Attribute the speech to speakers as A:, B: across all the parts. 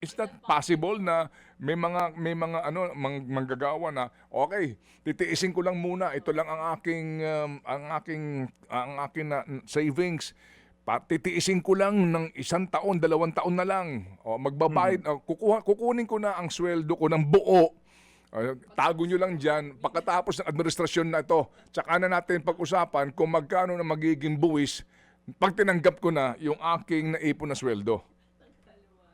A: Is that possible na may mga may mga ano mang, manggagawa na okay, titiisin ko lang muna. Ito lang ang aking um, ang aking ang aking na, savings. Titiisin ko lang ng isang taon, dalawang taon na lang. O magbabayad, o, kukuha, kukunin ko na ang sweldo ko ng buo. Uh, tago nyo lang dyan, pagkatapos ng administrasyon na ito, tsaka na natin pag-usapan kung magkano na magiging buwis pag tinanggap ko na yung aking naipon na sweldo.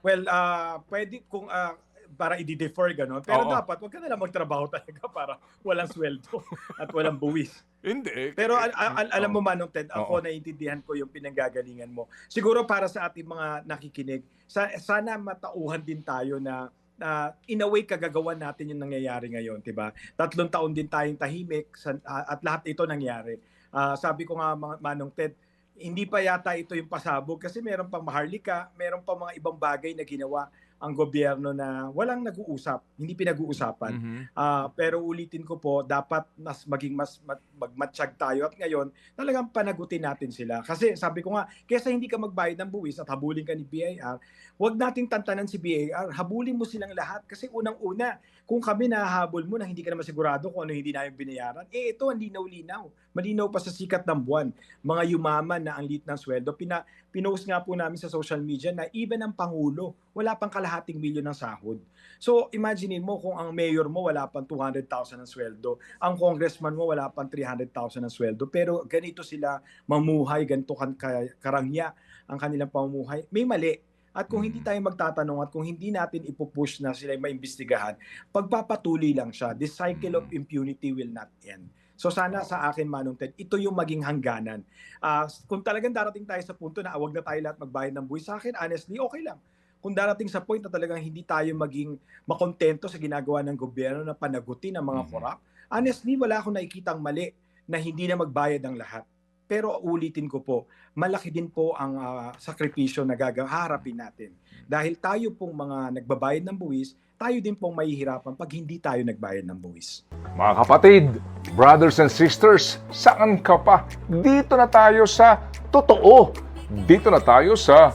B: Well, ah pwede kung ah, para i-defer gano'n. Pero
A: Oo.
B: dapat wag ka na lang magtrabaho talaga para walang sweldo at walang buwis.
A: Hindi.
B: Pero al- al- al- alam mo
A: Oo.
B: Manong Ted, ako naiintindihan ko yung pinanggagalingan mo. Siguro para sa ating mga nakikinig, sa, sana matauhan din tayo na na in a way kagagawan natin yung nangyayari ngayon, 'di ba? Tatlong taon din tayong tahimik sa- ah, at lahat ito nangyari. Ah, sabi ko nga Manong Ted, hindi pa yata ito yung pasabog kasi meron pang maharlika, meron pang mga ibang bagay na ginawa ang gobyerno na walang nag-uusap, hindi pinag-uusapan.
A: Mhm.
B: Ah, pero ulitin ko po, dapat mas maging mas mat- magmatsyag tayo at ngayon talagang panagutin natin sila. Kasi sabi ko nga, kesa hindi ka magbayad ng buwis at habulin ka ni BIR, huwag nating tantanan si BIR, habulin mo silang lahat kasi unang-una, kung kami nahahabol mo na hindi ka naman sigurado kung ano hindi namin binayaran, eh ito ang linaw-linaw. Malinaw pa sa sikat ng buwan. Mga yumaman na ang lit ng sweldo. Pina, pinost nga po namin sa social media na even ang Pangulo, wala pang kalahating milyon ng sahod. So, imaginein mo kung ang mayor mo wala pang 200,000 ng sweldo, ang congressman mo wala pang 300,000 ng sweldo, pero ganito sila mamuhay, ganito kan ka- karangya ang kanilang pamumuhay. May mali. At kung hindi
A: Mm.
B: tayo magtatanong at kung hindi natin ipupush na sila maimbestigahan, pagpapatuloy lang siya. The cycle of
A: Mm.
B: impunity will not end. So sana sa akin, Manong Ted, ito yung maging hangganan. Ah, kung talagang darating tayo sa punto na awag na tayo lahat magbayad ng buwis, sa akin, honestly, okay lang. Kung darating sa point na talagang hindi tayo maging makontento sa ginagawa ng gobyerno na panagutin ang mga
A: Mhm.
B: korap, honestly, wala akong nakikitang mali na hindi na magbayad ng lahat. Pero ulitin ko po, malaki din po ang ah, sakripisyo na gagaharapin natin. Dahil tayo pong mga nagbabayad ng buwis, tayo din pong mahihirapan pag hindi tayo nagbayad ng buwis.
A: Mga kapatid, brothers and sisters, saan ka pa? Dito na tayo sa totoo. Dito na tayo sa